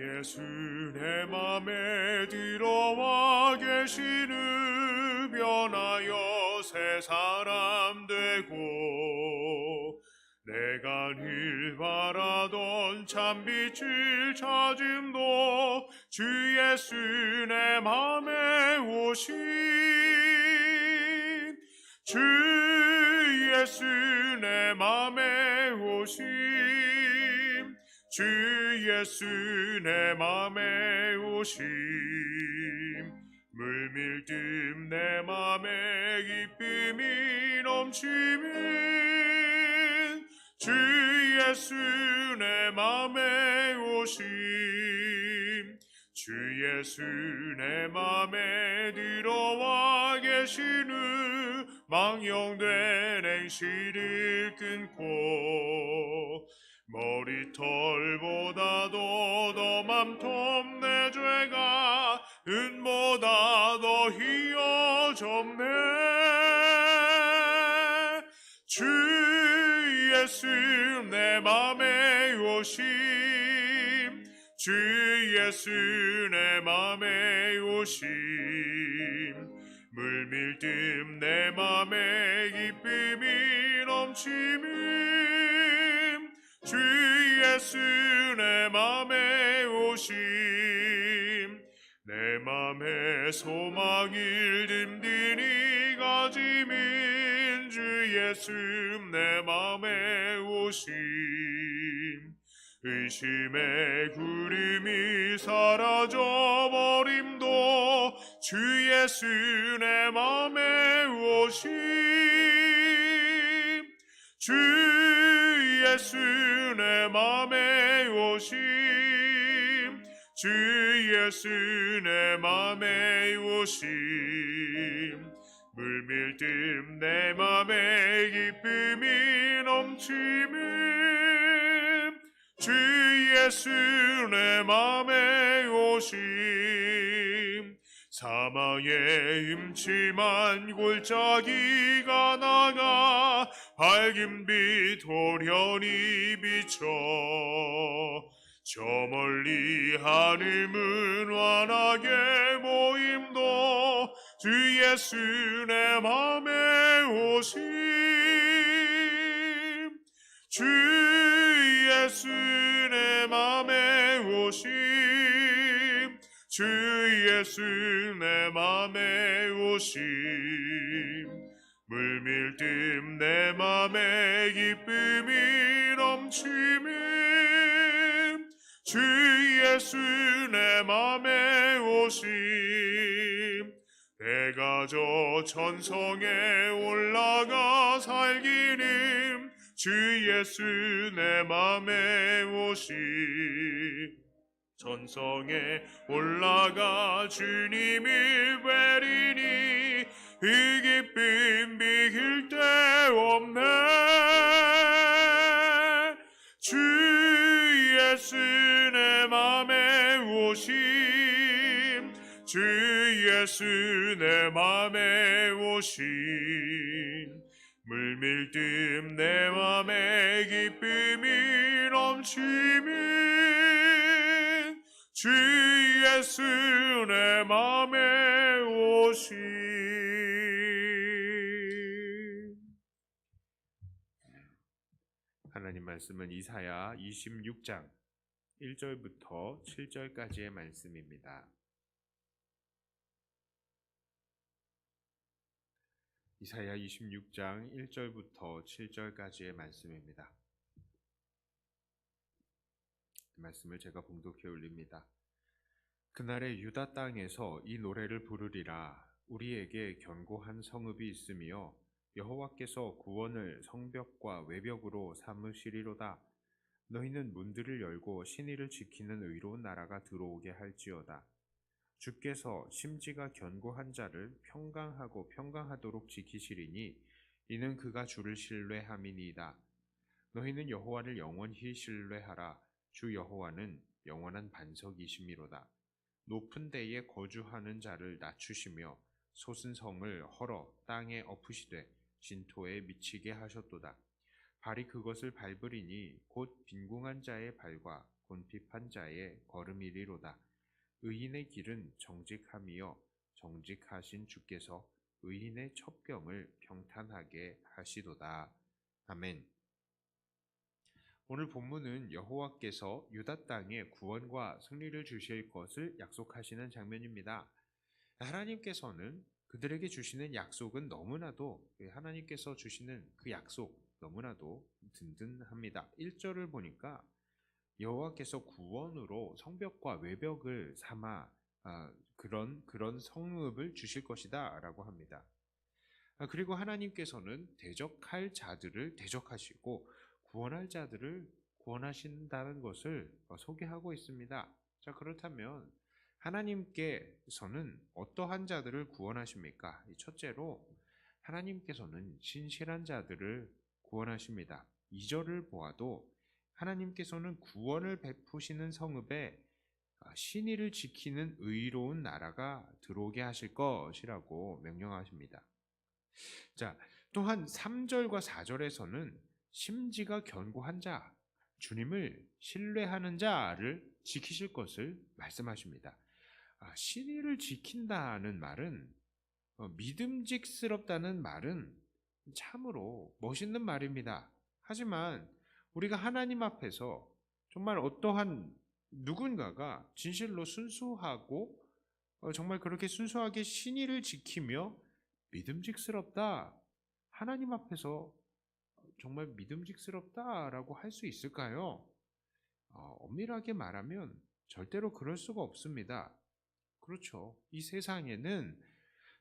예수 내 맘에 들어와 계시는 변하여 새 사람 되고 내가 늘 바라던 참빛을 찾음도 주 예수 내 맘에 오신 주 예수 내 맘에 오신 주 예수 내 맘에 오심. 물밀듯 내 맘에 기쁨이 넘치는 주 예수 내 맘에 오심. 주 예수 내 맘에 들어와 계시는 망령된 행실을 끊고 머리털보다도 더 맘통 내 죄가 은보다 더 희어졌네. 주 예수 내 맘에 오심. 주 예수 내 맘에 오심. 물밀듯 내 맘에 기쁨이 넘치는 주 예수 내 맘에 오심. 내 맘에 소망을 든든히 가지민 주 예수 내 맘에 오심. 의심의 구름이 사라져 버림도 주 예수 내 맘에 오심. 주 예수 내 맘에 오심. 주 예수 내 맘에 오심. 물밀듯 내 맘에 기쁨이 넘치는 주 예수 내 맘에 오심. 사망의 음침한 골짜기가 나가 밝은 빛 호련히 비춰 저 멀리 하늘문 완하게 모임도 주 예수 내 맘에 오심. 주 예수 내 맘에 오심. 주 예수 내 맘에 오심 물밀듯 내 맘에 기쁨이 넘치는 주 예수 내 맘에 오심. 내가 저 천성에 올라가 살기는 주 예수 내 맘에 오심. 천성에 올라가 주님을 뵈리니 이 기쁨 비길 데 없네. 주 예수 내 맘에 오심. 주 예수 내 맘에 오심. 물밀듯 내 맘에 기쁨이 넘치면 주 예수 내 맘에 오신 말씀은 이사야 26장 1절부터 7절까지의 말씀입니다. 이사야 26장 1절부터 7절까지의 말씀입니다. 이 말씀을 제가 봉독해 올립니다. 그날의 유다 땅에서 이 노래를 부르리라 우리에게 견고한 성읍이 있으며 여호와께서 구원을 성벽과 외벽으로 삼으시리로다. 너희는 문들을 열고 신의를 지키는 의로운 나라가 들어오게 할지어다. 주께서 심지가 견고한 자를 평강하고 평강하도록 지키시리니 이는 그가 주를 신뢰함이니이다. 너희는 여호와를 영원히 신뢰하라. 주 여호와는 영원한 반석이심이로다. 높은 데에 거주하는 자를 낮추시며 솟은 성을 헐어 땅에 엎으시되 진토에 미치게 하셨도다. 발이 그것을 밟으리니 곧 빈궁한 자의 발과 곤핍한 자의 걸음이리로다. 의인의 길은 정직함이요 정직하신 주께서 의인의 첩경을 평탄하게 하시도다. 아멘. 오늘 본문은 여호와께서 유다 땅에 구원과 승리를 주실 것을 약속하시는 장면입니다. 하나님께서는 그들에게 주시는 약속은 너무나도 하나님께서 주시는 그 약속 너무나도 든든합니다. 1절을 보니까 여호와께서 구원으로 성벽과 외벽을 삼아 아, 그런 그런 성읍을 주실 것이다라고 합니다. 아, 그리고 하나님께서는 대적할 자들을 대적하시고 구원할 자들을 구원하신다는 것을 어, 소개하고 있습니다. 자 그렇다면 하나님께서는 어떠한 자들을 구원하십니까? 첫째로 하나님께서는 신실한 자들을 구원하십니다. 2절을 보아도 하나님께서는 구원을 베푸시는 성읍에 아, 신의를 지키는 의로운 나라가 들어오게 하실 것이라고 명령하십니다. 자, 또한 3절과 4절에서는 심지가 견고한 자, 주님을 신뢰하는 자를 지키실 것을 말씀하십니다. 아, 신의를 지킨다는 말은 어, 믿음직스럽다는 말은 참으로 멋있는 말입니다. 하지만 우리가 하나님 앞에서 정말 어떠한 누군가가 진실로 순수하고 어, 정말 그렇게 순수하게 신의를 지키며 믿음직스럽다. 하나님 앞에서 정말 믿음직스럽다라고 할 수 있을까요? 어, 엄밀하게 말하면 절대로 그럴 수가 없습니다. 그렇죠. 이 세상에는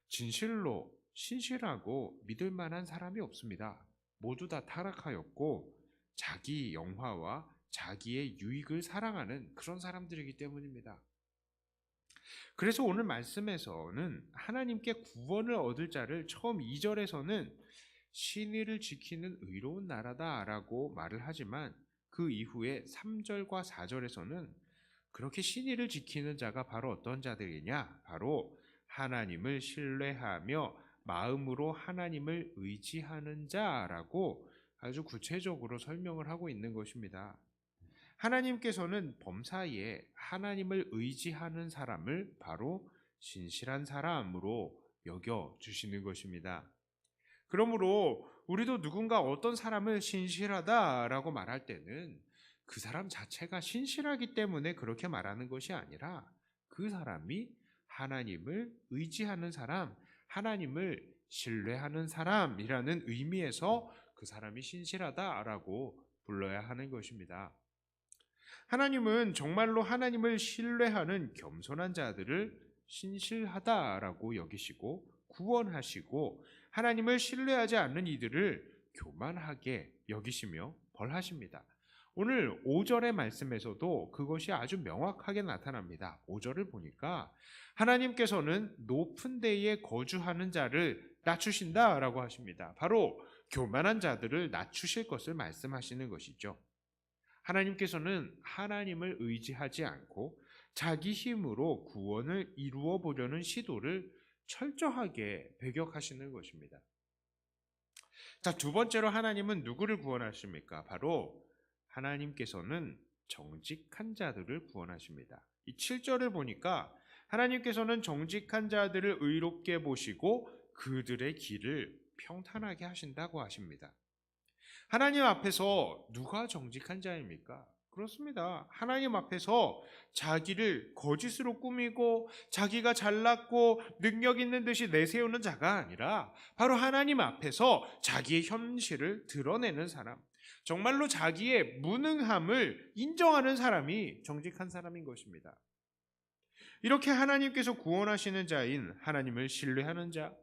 진실로 신실하고 믿을 만한 사람이 없습니다. 모두 다 타락하였고 자기 영화와 자기의 유익을 사랑하는 그런 사람들이기 때문입니다. 그래서 오늘 말씀에서는 하나님께 구원을 얻을 자를 처음 2절에서는 신의를 지키는 의로운 나라다라고 말을 하지만 그 이후에 3절과 4절에서는 그렇게 신의를 지키는 자가 바로 어떤 자들이냐? 바로 하나님을 신뢰하며 마음으로 하나님을 의지하는 자라고 아주 구체적으로 설명을 하고 있는 것입니다. 하나님께서는 범사에 하나님을 의지하는 사람을 바로 신실한 사람으로 여겨 주시는 것입니다. 그러므로 우리도 누군가 어떤 사람을 신실하다라고 말할 때는 그 사람 자체가 신실하기 때문에 그렇게 말하는 것이 아니라 그 사람이 하나님을 의지하는 사람, 하나님을 신뢰하는 사람이라는 의미에서 그 사람이 신실하다라고 불러야 하는 것입니다. 하나님은 정말로 하나님을 신뢰하는 겸손한 자들을 신실하다라고 여기시고 구원하시고 하나님을 신뢰하지 않는 이들을 교만하게 여기시며 벌하십니다. 오늘 5절의 말씀에서도 그것이 아주 명확하게 나타납니다. 5절을 보니까 하나님께서는 높은 데에 거주하는 자를 낮추신다라고 하십니다. 바로 교만한 자들을 낮추실 것을 말씀하시는 것이죠. 하나님께서는 하나님을 의지하지 않고 자기 힘으로 구원을 이루어 보려는 시도를 철저하게 배격하시는 것입니다. 자, 두 번째로 하나님은 누구를 구원하십니까? 바로 하나님께서는 정직한 자들을 구원하십니다. 이 7절을 보니까 하나님께서는 정직한 자들을 의롭게 보시고 그들의 길을 평탄하게 하신다고 하십니다. 하나님 앞에서 누가 정직한 자입니까? 그렇습니다. 하나님 앞에서 자기를 거짓으로 꾸미고 자기가 잘났고 능력 있는 듯이 내세우는 자가 아니라 바로 하나님 앞에서 자기의 현실을 드러내는 사람, 정말로 자기의 무능함을 인정하는 사람이 정직한 사람인 것입니다. 이렇게 하나님께서 구원하시는 자인 하나님을 신뢰하는 자,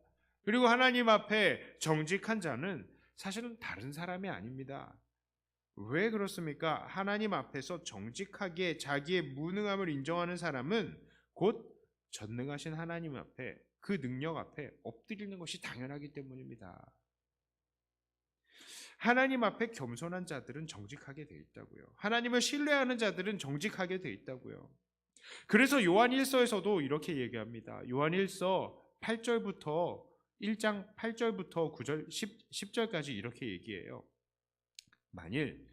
그리고 하나님 앞에 정직한 자는 사실은 다른 사람이 아닙니다. 왜 그렇습니까? 하나님 앞에서 정직하게 자기의 무능함을 인정하는 사람은 곧 전능하신 하나님 앞에 그 능력 앞에 엎드리는 것이 당연하기 때문입니다. 하나님 앞에 겸손한 자들은 정직하게 돼 있다고요. 하나님을 신뢰하는 자들은 정직하게 돼 있다고요. 그래서 요한 1서에서도 이렇게 얘기합니다. 요한 1서 8절부터 1장 8절부터 9절 10, 10 절까지 이렇게 얘기해요. 만일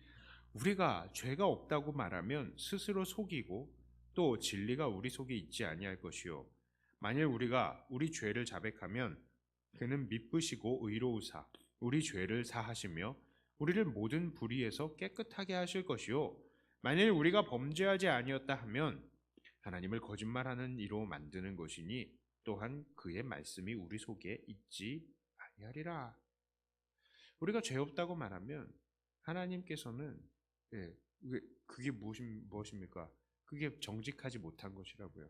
우리가 죄가 없다고 말하면 스스로 속이고 또 진리가 우리 속에 있지 아니할 것이요 만일 우리가 우리 죄를 자백하면 그는 미쁘시고 의로우사 우리 죄를 사하시며 우리를 모든 불의에서 깨끗하게 하실 것이요 만일 우리가 범죄하지 아니었다 하면 하나님을 거짓말하는 이로 만드는 것이니 또한 그의 말씀이 우리 속에 있지 아니하리라. 우리가 죄 없다고 말하면 하나님께서는 예, 그게- 무엇입니까? 그게 정직하지 못한 것이라고요.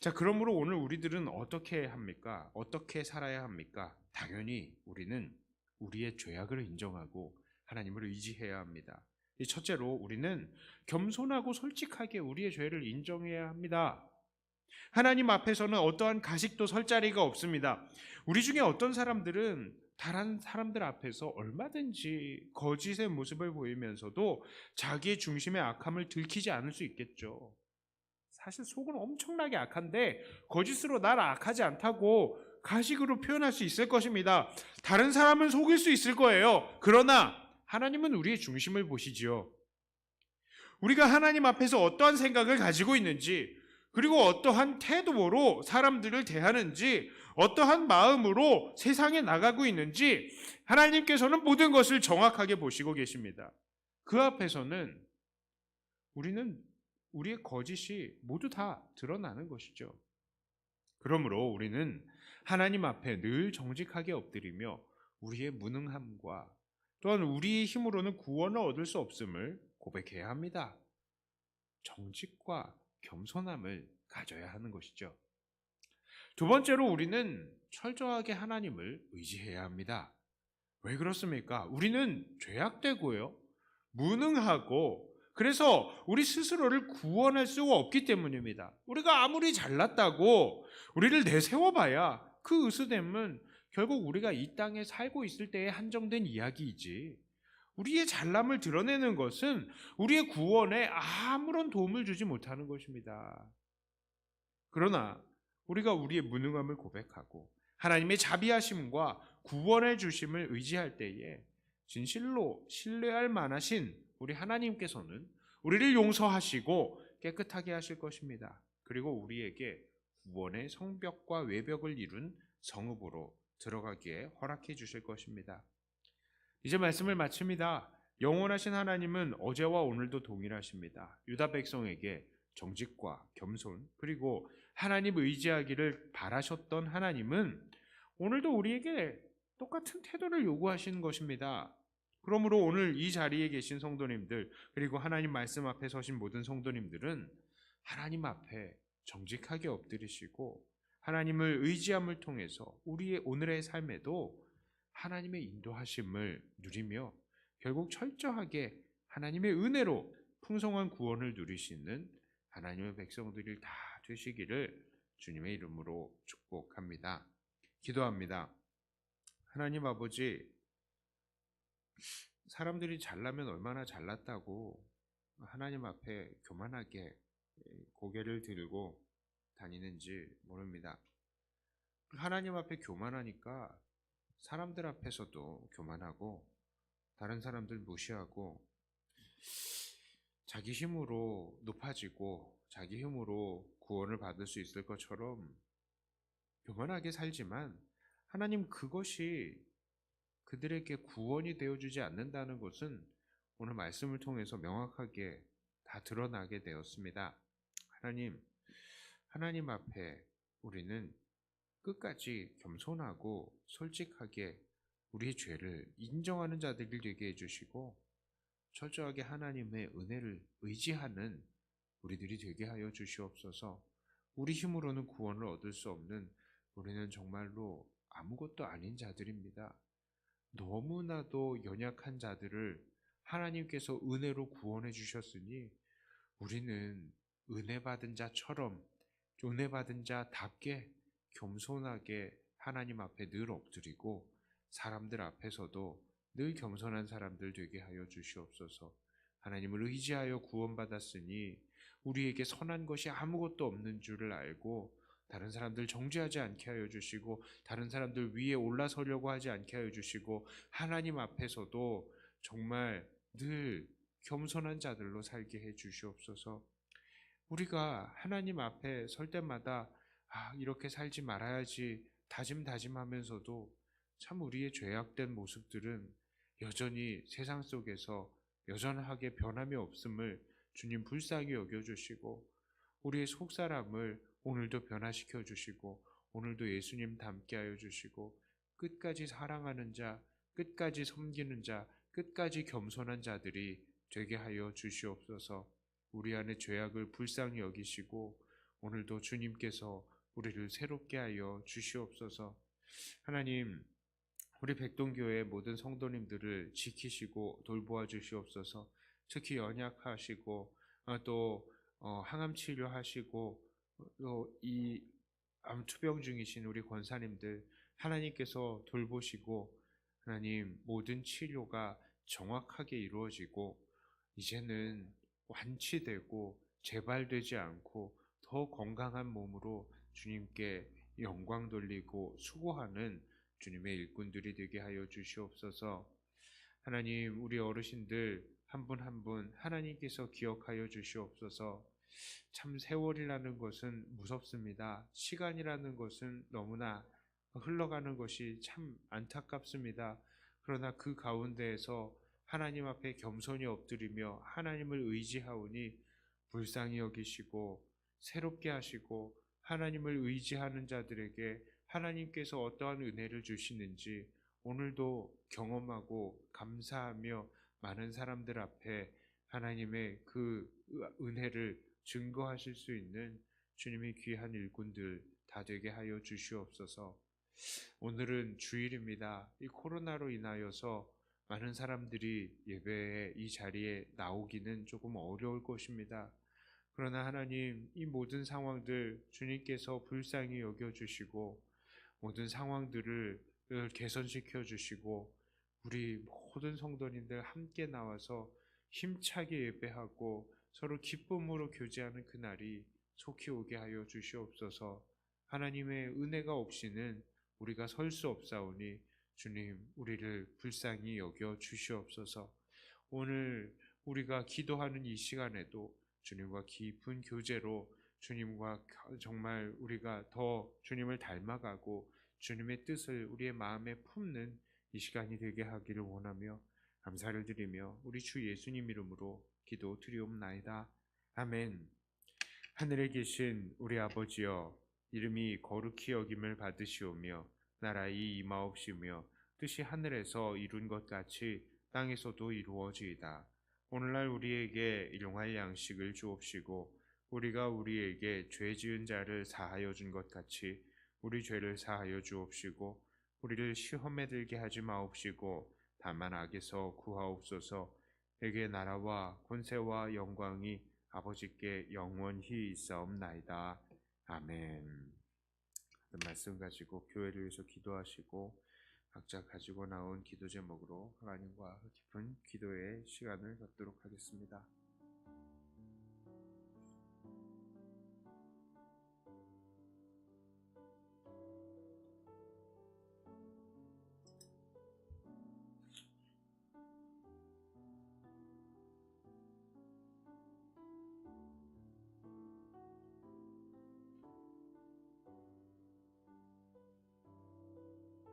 자, 그러므로 오늘 우리들은 어떻게 합니까? 어떻게 살아야 합니까? 당연히 우리는 우리의 죄악을 인정하고 하나님을 의지해야 합니다. 이 첫째로 우리는 겸손하고 솔직하게 우리의 죄를 인정해야 합니다. 하나님 앞에서는 어떠한 가식도 설 자리가 없습니다. 우리 중에 어떤 사람들은 다른 사람들 앞에서 얼마든지 거짓의 모습을 보이면서도 자기의 중심의 악함을 들키지 않을 수 있겠죠. 사실 속은 엄청나게 악한데 거짓으로 날 악하지 않다고 가식으로 표현할 수 있을 것입니다. 다른 사람은 속일 수 있을 거예요. 그러나 하나님은 우리의 중심을 보시지요. 우리가 하나님 앞에서 어떠한 생각을 가지고 있는지, 그리고 어떠한 태도로 사람들을 대하는지, 어떠한 마음으로 세상에 나가고 있는지, 하나님께서는 모든 것을 정확하게 보시고 계십니다. 그 앞에서는 우리는 우리의 거짓이 모두 다 드러나는 것이죠. 그러므로 우리는 하나님 앞에 늘 정직하게 엎드리며 우리의 무능함과 또한 우리의 힘으로는 구원을 얻을 수 없음을 고백해야 합니다. 정직과 겸손함을 가져야 하는 것이죠. 두 번째로 우리는 철저하게 하나님을 의지해야 합니다. 왜 그렇습니까? 우리는 죄악되고요. 무능하고 그래서 우리 스스로를 구원할 수가 없기 때문입니다. 우리가 아무리 잘났다고 우리를 내세워봐야 그 의수됨은 결국 우리가 이 땅에 살고 있을 때에 한정된 이야기이지. 우리의 잘남을 드러내는 것은 우리의 구원에 아무런 도움을 주지 못하는 것입니다. 그러나 우리가 우리의 무능함을 고백하고 하나님의 자비하심과 구원의 주심을 의지할 때에 진실로 신뢰할 만하신 우리 하나님께서는 우리를 용서하시고 깨끗하게 하실 것입니다. 그리고 우리에게 구원의 성벽과 외벽을 이룬 성읍으로 들어가기에 허락해 주실 것입니다. 이제 말씀을 마칩니다. 영원하신 하나님은 어제와 오늘도 동일하십니다. 유다 백성에게 정직과 겸손 그리고 하나님 의지하기를 바라셨던 하나님은 오늘도 우리에게 똑같은 태도를 요구하시는 것입니다. 그러므로 오늘 이 자리에 계신 성도님들 그리고 하나님 말씀 앞에 서신 모든 성도님들은 하나님 앞에 정직하게 엎드리시고 하나님을 의지함을 통해서 우리의 오늘의 삶에도 하나님의 인도하심을 누리며 결국 철저하게 하나님의 은혜로 풍성한 구원을 누리시는 하나님의 백성들이 다 되시기를 주님의 이름으로 축복합니다. 기도합니다. 하나님 아버지, 사람들이 잘나면 얼마나 잘났다고 하나님 앞에 교만하게 고개를 들고 다니는지 모릅니다. 하나님 앞에 교만하니까 사람들 앞에서도 교만하고 다른 사람들 무시하고 자기 힘으로 높아지고 자기 힘으로 구원을 받을 수 있을 것처럼 교만하게 살지만 하나님 그것이 그들에게 구원이 되어주지 않는다는 것은 오늘 말씀을 통해서 명확하게 다 드러나게 되었습니다. 하나님, 하나님 앞에 우리는 끝까지 겸손하고 솔직하게 우리의 죄를 인정하는 자들이 되게 해주시고 철저하게 하나님의 은혜를 의지하는 우리들이 되게 하여 주시옵소서. 우리 힘으로는 구원을 얻을 수 없는 우리는 정말로 아무것도 아닌 자들입니다. 너무나도 연약한 자들을 하나님께서 은혜로 구원해 주셨으니 우리는 은혜 받은 자처럼 은혜 받은 자답게 겸손하게 하나님 앞에 늘 엎드리고 사람들 앞에서도 늘 겸손한 사람들 되게 하여 주시옵소서. 하나님을 의지하여 구원받았으니 우리에게 선한 것이 아무것도 없는 줄을 알고 다른 사람들 정죄하지 않게 하여 주시고 다른 사람들 위에 올라서려고 하지 않게 하여 주시고 하나님 앞에서도 정말 늘 겸손한 자들로 살게 해 주시옵소서. 우리가 하나님 앞에 설 때마다 아, 이렇게 살지 말아야지 다짐 다짐하면서도 참 우리의 죄악된 모습들은 여전히 세상 속에서 여전하게 변함이 없음을 주님 불쌍히 여겨 주시고 우리의 속사람을 오늘도 변화시켜 주시고 오늘도 예수님 닮게 하여 주시고 끝까지 사랑하는 자, 끝까지 섬기는 자, 끝까지 겸손한 자들이 되게 하여 주시옵소서. 우리 안에 죄악을 불쌍히 여기시고 오늘도 주님께서 우리를 새롭게 하여 주시옵소서. 하나님, 우리 백동교회 모든 성도님들을 지키시고 돌보아 주시옵소서. 특히 연약하시고 어, 또 어, 항암 치료하시고 또 이 암투병 중이신 우리 권사님들 하나님께서 돌보시고 하나님 모든 치료가 정확하게 이루어지고 이제는 완치되고 재발되지 않고 더 건강한 몸으로 주님께 영광 돌리고 수고하는 주님의 일꾼들이 되게 하여 주시옵소서. 하나님, 우리 어르신들 한 분 한분 하나님께서 기억하여 주시옵소서. 참 세월이라는 것은 무섭습니다. 시간이라는 것은 너무나 흘러가는 것이 참 안타깝습니다. 그러나 그 가운데에서 하나님 앞에 겸손히 엎드리며 하나님을 의지하오니 불쌍히 여기시고 새롭게 하시고 하나님을 의지하는 자들에게 하나님께서 어떠한 은혜를 주시는지 오늘도 경험하고 감사하며 많은 사람들 앞에 하나님의 그 은혜를 증거하실 수 있는 주님의 귀한 일꾼들 다 되게 하여 주시옵소서. 오늘은 주일입니다. 이 코로나로 인하여서 많은 사람들이 예배에 이 자리에 나오기는 조금 어려울 것입니다. 그러나 하나님 이 모든 상황들 주님께서 불쌍히 여겨 주시고 모든 상황들을 개선시켜 주시고 우리 모든 성도님들 함께 나와서 힘차게 예배하고 서로 기쁨으로 교제하는 그날이 속히 오게 하여 주시옵소서. 하나님의 은혜가 없이는 우리가 설 수 없사오니 주님 우리를 불쌍히 여겨 주시옵소서. 오늘 우리가 기도하는 이 시간에도 주님과 깊은 교제로 주님과 정말 우리가 더 주님을 닮아가고 주님의 뜻을 우리의 마음에 품는 이 시간이 되게 하기를 원하며 감사를 드리며 우리 주 예수님 이름으로 기도 드리옵나이다. 아멘. 하늘에 계신 우리 아버지여 이름이 거룩히 여김을 받으시오며 나라의 임하옵시며 뜻이 하늘에서 이룬 것 같이 땅에서도 이루어지이다. 오늘날 우리에게 일용할 양식을 주옵시고 우리가 우리에게 죄 지은 자를 사하여 준 것 같이 우리 죄를 사하여 주옵시고 우리를 시험에 들게 하지 마옵시고 다만 악에서 구하옵소서 에게 나라와 권세와 영광이 아버지께 영원히 있사옵나이다. 아멘. 말씀 가지고 교회를 위해서 기도하시고 각자 가지고 나온 기도 제목으로 하나님과 깊은 기도의 시간을 갖도록 하겠습니다.